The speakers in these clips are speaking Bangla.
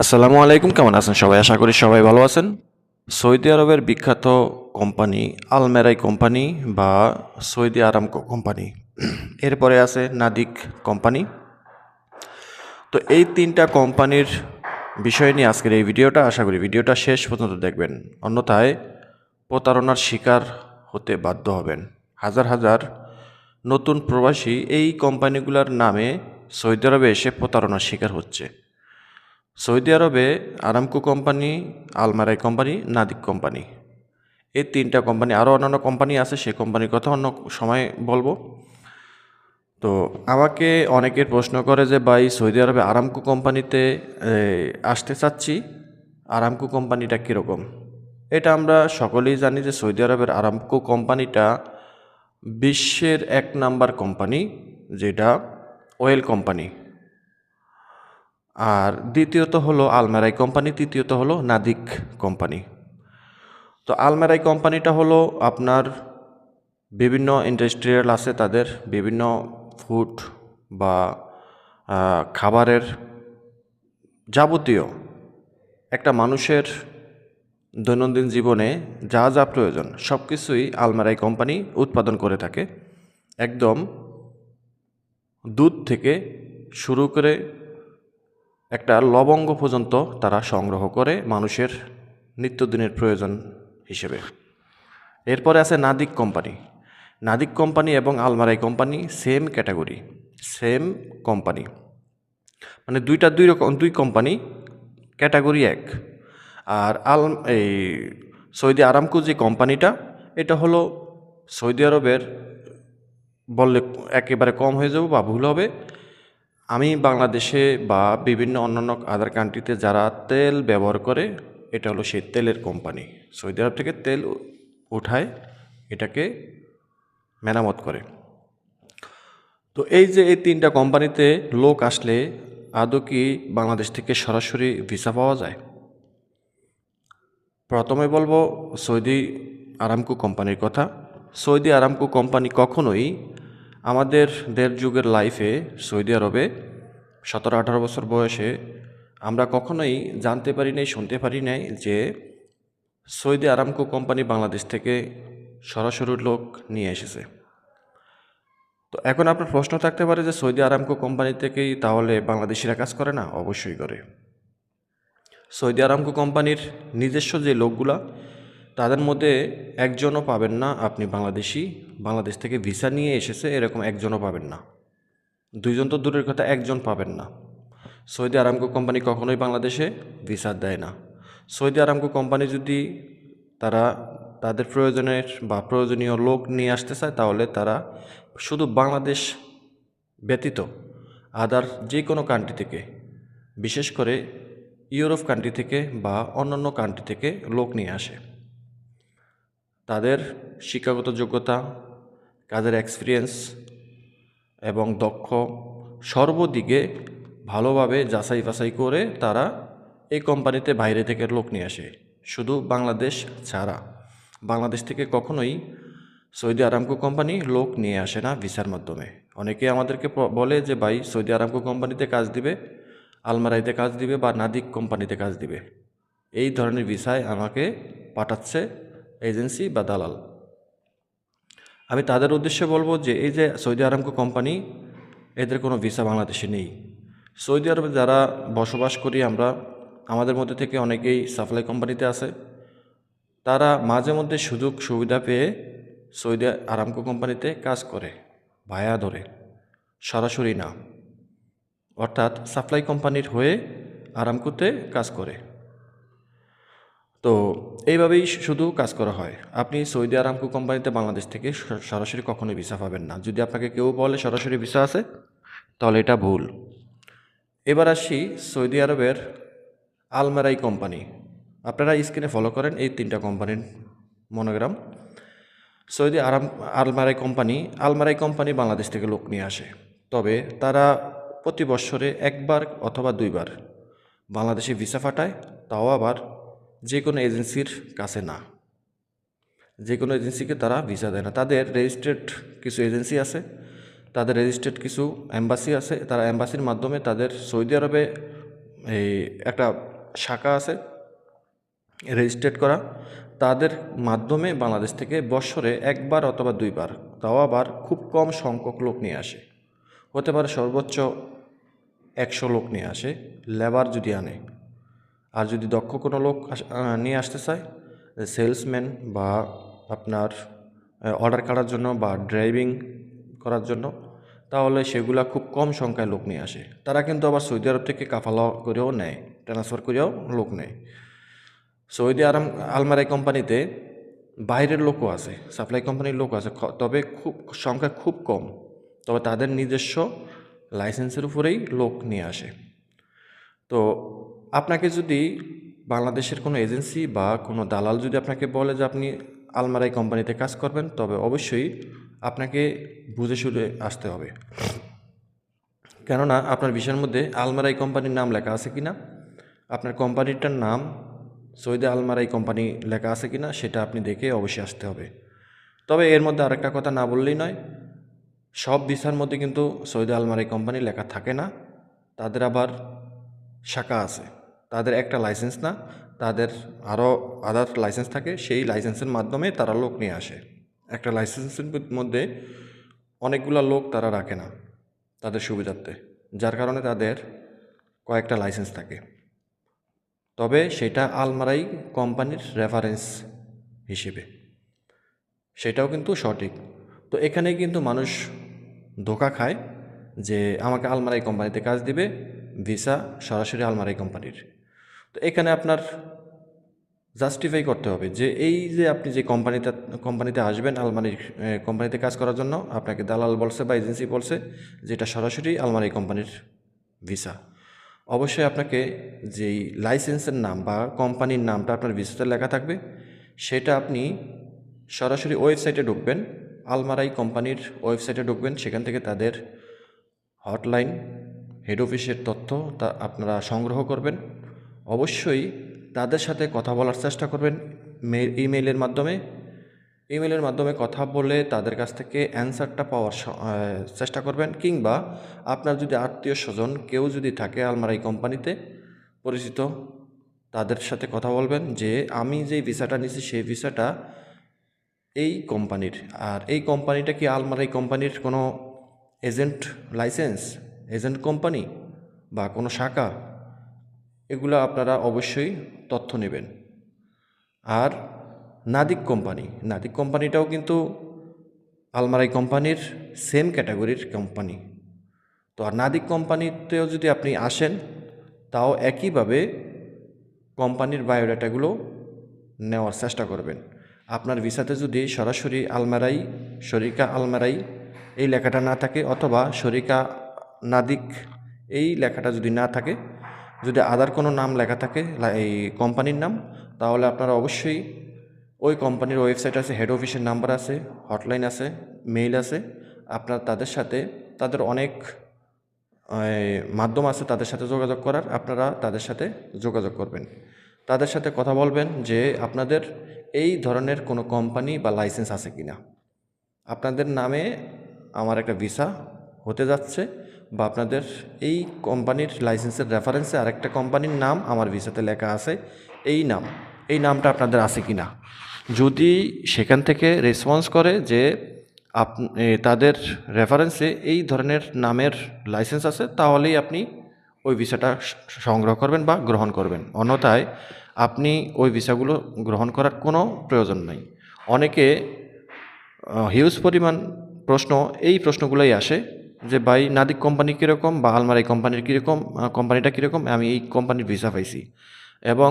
আসসালামু আলাইকুম, কেমন আছেন সবাই? আশা করি সবাই ভালো আছেন। সৌদি আরবের বিখ্যাত কোম্পানি আলমেরাই কোম্পানি বা সৌদি আরামকো কোম্পানি। এরপরে আছে নাদিক কোম্পানি। তো এই তিনটা কোম্পানির বিষয় নিয়ে আজকের এই ভিডিওটা, আশা করি ভিডিওটা শেষ পর্যন্ত দেখবেন। অন্যথায় প্রতারণার শিকার হতে বাধ্য হবেন। হাজার হাজার নতুন প্রবাসী এই কোম্পানিগুলোর নামে সৌদি আরবে এসে প্রতারণার শিকার হচ্ছে। সৌদি আরবে Aramco company, Almarai company, Nadec company. এই তিনটা কোম্পানি, আরও অন্যান্য কোম্পানি আছে সেই কোম্পানির কথা অন্য সময় বলব। তো আমাকে অনেকের প্রশ্ন করে যে, ভাই, সৌদি আরবে আরামকো কোম্পানিতে আসতে চাচ্ছি, আরামকো কোম্পানিটা কীরকম? এটা আমরা সকলেই জানি যে, সৌদি আরবের আরামকো কোম্পানিটা বিশ্বের এক নাম্বার কোম্পানি, যেটা অয়েল কোম্পানি। আর দ্বিতীয়ত হলো আলমেরাই কোম্পানি, তৃতীয়ত হলো নাদিক কোম্পানি। তো আলমেরাই কোম্পানিটা হলো আপনার বিভিন্ন ইন্ডাস্ট্রিয়াল আছে, তাদের বিভিন্ন ফুড বা খাবারের যাবতীয় একটা মানুষের দৈনন্দিন জীবনে যা যা প্রয়োজন সব কিছুই আলমারাই কোম্পানি উৎপাদন করে থাকে। একদম দুধ থেকে শুরু করে একটা লবঙ্গ পর্যন্ত তারা সংগ্রহ করে মানুষের নিত্যদিনের প্রয়োজন হিসেবে। এরপরে আছে নাদিক কোম্পানি। নাদিক কোম্পানি এবং Almarai company same category same company. মানে দুইটা দুই রকম, দুই কোম্পানি ক্যাটাগরি এক। আর আল, এই সৌদি আরামকো যে কোম্পানিটা, এটা হলো সৌদি আরবের বললে একেবারে কম হয়ে যাবে বা ভুল হবে। আমি বাংলাদেশে বা বিভিন্ন অন্যান্য আদার কান্ট্রিতে যারা তেল ব্যবহার করে, এটা হলো সেই তেলের কোম্পানি সৌদি আরব থেকে তেল উঠায়, এটাকে মেরামত করে। তো এই যে এই তিনটা কোম্পানিতে লোক আসলে আদৌ কি বাংলাদেশ থেকে সরাসরি ভিসা পাওয়া যায়? প্রথমে বলব সৌদি আরামকো কোম্পানির কথা। সৌদি আরামকো কোম্পানি কখনোই আমাদের দেড় যুগের লাইফে সৌদি আরবে সতেরো, আঠারো বছর বয়সে আমরা কখনোই জানতে পারি নাই, শুনতে পারি নাই যে সৌদি আরামকো কোম্পানি বাংলাদেশ থেকে সরাসরি লোক নিয়ে এসেছে। তো এখন আপনার প্রশ্ন থাকতে পারে যে সৌদি আরামকো কোম্পানি থেকেই তাহলে বাংলাদেশিরা কাজ করে না? অবশ্যই করে। সৌদি আরামকো কোম্পানির নিজস্ব যে লোকগুলা তাদের মধ্যে একজনও পাবেন না আপনি বাংলাদেশি। বাংলাদেশ থেকে ভিসা নিয়ে এসেছে, এরকম একজনও পাবেন না। দুইজন তো দূরের কথা, একজন পাবেন না। সৌদি আরামকো কোম্পানি কখনোই বাংলাদেশে ভিসা দেয় না। সৌদি আরামকো কোম্পানি যদি তারা তাদের প্রয়োজনের বা প্রয়োজনীয় লোক নিয়ে আসতে চায়, তাহলে তারা শুধু বাংলাদেশ ব্যতীত আদার যে কোনো কান্ট্রি থেকে, বিশেষ করে ইউরোপ কান্ট্রি থেকে বা অন্যান্য কান্ট্রি থেকে লোক নিয়ে আসে। তাদের শিক্ষাগত যোগ্যতা কাজের এক্সপিরিয়েন্স এবং দক্ষ, সর্বদিকে ভালোভাবে যাচাই বাছাই করে তারা এই কোম্পানিতে বাইরে থেকে লোক নিয়ে আসে। শুধু বাংলাদেশ ছাড়া। বাংলাদেশ থেকে কখনোই সৌদি আরামকো কোম্পানি লোক নিয়ে আসে না ভিসার মাধ্যমে। অনেকে আমাদেরকে বলে যে, ভাই, সৌদি আরামকো কোম্পানিতে কাজ দিবে আলমারাইতে কাজ দিবে বা নাদিক কোম্পানিতে কাজ দিবে। এই ধরনের ভিসায় আমাকে পাঠাচ্ছে এজেন্সি বা দালাল। আমি তাদের উদ্দেশ্যে বলব যে, এই যে সৌদি আরামকো কোম্পানি, এদের কোনো ভিসা বাংলাদেশে নেই। সৌদি আরবে যারা বসবাস করি আমরা, আমাদের মধ্যে থেকে অনেকেই সাপ্লাই কোম্পানিতে আছে। তারা মাঝে মধ্যে সুযোগ সুবিধা পেয়ে সৌদি আরামকো কোম্পানিতে কাজ করে, ভায়া ধরে, সরাসরি না। অর্থাৎ সাপ্লাই কোম্পানির হয়ে আরামকোতে কাজ করে। তো এইভাবেই শুধু কাজ করা হয়। আপনি সৌদি আরামকো কোম্পানিতে বাংলাদেশ থেকে সরাসরি কখনোই ভিসা পাবেন না। যদি আপনাকে কেউ বলে সরাসরি ভিসা আছে, তাহলে এটা ভুল। এবার আসি সৌদি আরবের আলমারাই কোম্পানি। আপনারা স্ক্রিনে ফলো করেন এই তিনটা কোম্পানির মনোগ্রাম সৌদি আরাম Almarai company Almarai company Bangladesh থেকে লোক নিয়ে আসে। তবে তারা প্রতি বৎসরে একবার অথবা দুইবার বাংলাদেশে ভিসা পাঠায়, তাও আবার যে কোনো এজেন্সির কাছে না। যে কোনো এজেন্সিকে তারা ভিসা দেয় না। তাদের রেজিস্ট্রেড কিছু এজেন্সি আছে, তাদের রেজিস্ট্রেড কিছু অ্যাম্বাসি আছে, তারা অ্যাম্বাসির মাধ্যমে তাদের সৌদি আরবে এই একটা শাখা আছে রেজিস্ট্রেট করা। তাদের মাধ্যমে বাংলাদেশ থেকে বৎসরে একবার অথবা দুইবার, তাও আবার খুব কম সংখ্যক লোক নিয়ে আসে। হতে পারে সর্বোচ্চ একশো লোক নিয়ে আসে, লেবার যদি আনে। আর যদি দক্ষ কোনো লোক নিয়ে আসতে চায়, সেলসম্যান বা আপনার অর্ডার করার জন্য বা ড্রাইভিং করার জন্য, তাহলে সেগুলা খুব কম সংখ্যায় লোক নিয়ে আসে। তারা কিন্তু আবার সৌদি আরব থেকে কাফালা করেও নেয়, ট্রান্সফার করেও লোক নেয়। সৌদি আরাম আলমারাই কোম্পানিতে বাইরের লোকও আছে, সাপ্লাই কোম্পানির লোক আছে তবে খুব, সংখ্যা খুব কম। তবে তাদের নিজস্ব লাইসেন্সের উপরেই লোক নিয়ে আসে। তো আপনাকে যদি বাংলাদেশের কোনো এজেন্সি বা কোনো দালাল যদি আপনাকে বলে যে আপনি আলমারাই কোম্পানিতে কাজ করবেন, তবে অবশ্যই আপনাকে বুঝে শুনে আসতে হবে। কেননা আপনার বিষয়ের মধ্যে আলমারাই কোম্পানির নাম লেখা আছে কি না আপনার কোম্পানিটার নাম সৌদি আলমারাই কোম্পানি লেখা আছে কি না সেটা আপনি দেখে অবশ্যই আসতে হবে। তবে এর মধ্যে আরেকটা কথা না বললেই নয়, সব ভিসার মধ্যে কিন্তু সৌদি আলমারাই কোম্পানি লেখা থাকে না, তাদের আবার শাখা আছে। তাদের একটা লাইসেন্স না, তাদের আরও আদার লাইসেন্স থাকে, সেই লাইসেন্সের মাধ্যমে তারা লোক নিয়ে আসে। একটা লাইসেন্সের মধ্যে অনেকগুলো লোক তারা রাখে না তাদের সুবিধার্থে, যার কারণে তাদের কয়েকটা লাইসেন্স থাকে। তবে সেটা আলমারাই কোম্পানির রেফারেন্স হিসেবে। সেটাও কিন্তু সঠিক। তো এখানে কিন্তু মানুষ ধোকা খায় যে আমাকে আলমারাই কোম্পানিতে কাজ দিবে, ভিসা সরাসরি আলমারাই কোম্পানির। তো এখানে আপনার জাস্টিফাই করতে হবে যে এই যে আপনি যে কোম্পানিতে কোম্পানিতে আসবেন আলমারির এ, কোম্পানিতে কাজ করার জন্য আপনাকে দালাল বলছে বা এজেন্সি বলছে যেটা সরাসরি আলমারি কোম্পানির ভিসা অবশ্যই আপনাকে যেই লাইসেন্সের নাম বা কোম্পানির নামটা আপনার ভিসাতে লেখা থাকবে সেটা আপনি সরাসরি ওয়েবসাইটে ঢুকবেন আলমারাই কোম্পানির ওয়েবসাইটে ঢুকবেন সেখান থেকে তাদের হটলাইন হেড অফিসের তথ্য তা আপনারা সংগ্রহ করবেন। অবশ্যই তাদের সাথে কথা বলার চেষ্টা করবেন ইমেইলের মাধ্যমে। ইমেলের মাধ্যমে কথা বলে তাদের কাছ থেকে অ্যান্সারটা পাওয়ার চেষ্টা করবেন। কিংবা আপনার যদি আত্মীয় স্বজন কেউ যদি থাকে আলমারাই কোম্পানিতে পরিচিত, তাদের সাথে কথা বলবেন যে, আমি যেই ভিসাটা নিছি সেই ভিসাটা এই কোম্পানির। আর এই কোম্পানিটা কি আলমারাই কোম্পানির কোনো এজেন্ট, লাইসেন্স, এজেন্ট কোম্পানি বা কোনো শাখা? এগুলো আপনারা অবশ্যই তথ্য নেবেন। আর নাদিক কোম্পানি, নাদিক কোম্পানিটাও কিন্তু আলমারাই কোম্পানির সেম ক্যাটাগরির কোম্পানি। তো আর নাদিক কোম্পানিতেও যদি আপনি আসেন, তাও একইভাবে কোম্পানির বায়োডাটাগুলো নেওয়ার চেষ্টা করবেন। আপনার ভিসাতে যদি সরাসরি আলমারাই শরিকা আলমারাই এই লেখাটা না থাকে অথবা শরিকা নাদিক এই লেখাটা যদি না থাকে যদি আদার কোনো নাম লেখা থাকে এই কোম্পানির নাম, তাহলে আপনারা অবশ্যই ওই কোম্পানির ওয়েবসাইট আছে হেড অফিসের নাম্বার আছে হটলাইন আছে মেইল আছে। আপনার তাদের সাথে, তাদের অনেক মাধ্যম আছে তাদের সাথে যোগাযোগ করার, আপনারা তাদের সাথে যোগাযোগ করবেন। তাদের সাথে কথা বলবেন যে আপনাদের এই ধরনের কোনো কোম্পানি বা লাইসেন্স আছে কি না আপনাদের নামে আমার একটা ভিসা হতে যাচ্ছে বা আপনাদের এই কোম্পানির লাইসেন্সের রেফারেন্সে আরেকটা কোম্পানির নাম আমার ভিসাতে লেখা আছে, এই নাম। এই নামটা আপনাদের আছে কি না? যদি সেখান থেকে রেসপন্স করে যে আপ তাদের রেফারেন্সে এই ধরনের নামের লাইসেন্স আছে, তাহলেই আপনি ওই ভিসাটা সংগ্রহ করবেন বা গ্রহণ করবেন। অন্যথায় আপনি ওই ভিসাগুলো গ্রহণ করার কোনো প্রয়োজন নাই। অনেকে হিউজ পরিমাণ প্রশ্ন, এই প্রশ্নগুলোই আসে যে ভাই নাদিক কোম্পানি কীরকম, বা আলমারি কোম্পানির কীরকম কোম্পানিটা কীরকম, আমি এই কোম্পানির ভিসা পাইছি। এবং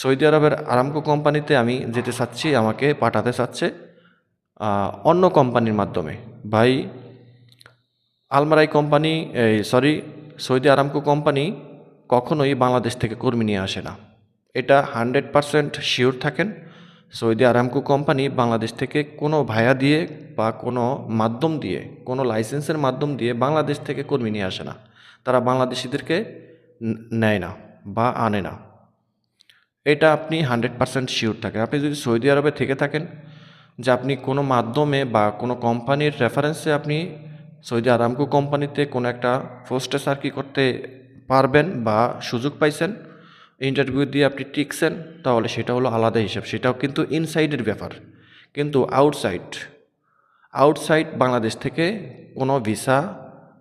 সৌদি আরবের আরামকো কোম্পানিতে আমি যেতে চাচ্ছি, আমাকে পাঠাতে চাচ্ছে অন্য কোম্পানির মাধ্যমে। ভাই আলমারাই কোম্পানি, এই সরি সৌদি আরামকো কোম্পানি কখনোই বাংলাদেশ থেকে কর্মী নিয়ে আসে না। এটা হান্ড্রেড পারসেন্ট শিওর থাকেন। সৌদি আরামকো কোম্পানি বাংলাদেশ থেকে কোনো ভায়া দিয়ে বা কোনো মাধ্যম দিয়ে, কোনো লাইসেন্সের মাধ্যম দিয়ে বাংলাদেশ থেকে কর্মী নিয়ে আসে না। তারা বাংলাদেশিদেরকে নেয় না বা আনে না। এটা আপনি হান্ড্রেড পারসেন্ট শিওর থাকেন। আপনি যদি সৌদি আরবে থেকে থাকেন, যে আপনি কোনো মাধ্যমে বা কোনো কোম্পানির রেফারেন্সে আপনি সৌদি আরামকো কোম্পানিতে কোনো একটা পোস্টে সার্কি করতে পারবেন বা সুযোগ পাইছেন ইন্টারভিউ দিয়ে আপনি টিকছেন, তাহলে সেটা হলো আলাদা হিসাব। সেটাও কিন্তু ইনসাইডের ব্যাপার। কিন্তু আউটসাইড আউটসাইড বাংলাদেশ থেকে কোনো ভিসা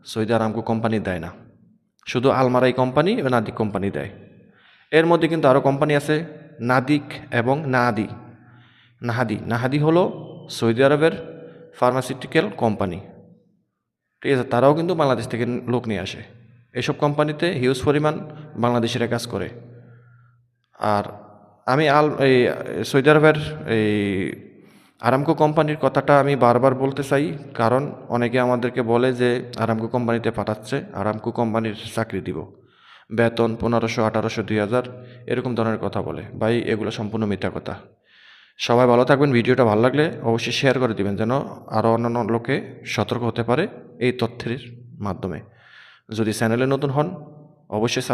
সৌদি আরামকো কোম্পানি দেয় না। শুধু আলমারাই কোম্পানি এবং নাদিক কোম্পানি দেয়। এর মধ্যে কিন্তু আরও কোম্পানি আছে, নাদিক এবং নাদি নাহাদি নাহাদি হলো সৌদি আরবের ফার্মাসিউটিক্যাল কোম্পানি ঠিক আছে, তারাও কিন্তু বাংলাদেশ থেকে লোক নিয়ে আসে। এসব কোম্পানিতে হিউজ পরিমাণ বাংলাদেশিরা কাজ করে। আর আমি আল এই সৌদি আরবের এই আরামকো কোম্পানির কথাটা আমি বারবার বলতে চাই। কারণ অনেকে আমাদেরকে বলে যে আরামকো কোম্পানিতে পাঠাচ্ছে আরামকো কোম্পানির চাকরি দিব। বেতন পনেরোশো, আঠারোশো, দুই হাজার, এরকম ধরনের কথা বলে। ভাই, এগুলো সম্পূর্ণ মিথ্যা কথা। সবাই ভালো থাকবেন, ভিডিওটা ভালো লাগলে অবশ্যই শেয়ার করে দিবেন যেন আরও অন্যান্য লোকে সতর্ক হতে পারে এই তথ্যের মাধ্যমে। যদি চ্যানেলে নতুন হন, অবশ্যই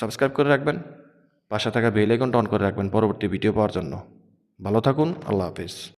সাবস্ক্রাইব করে রাখবেন। পাশে থাকা বেল আইকনটা অন করে রাখবেন পরবর্তী ভিডিও পাওয়ার জন্য। ভালো থাকুন, আল্লাহ হাফিজ।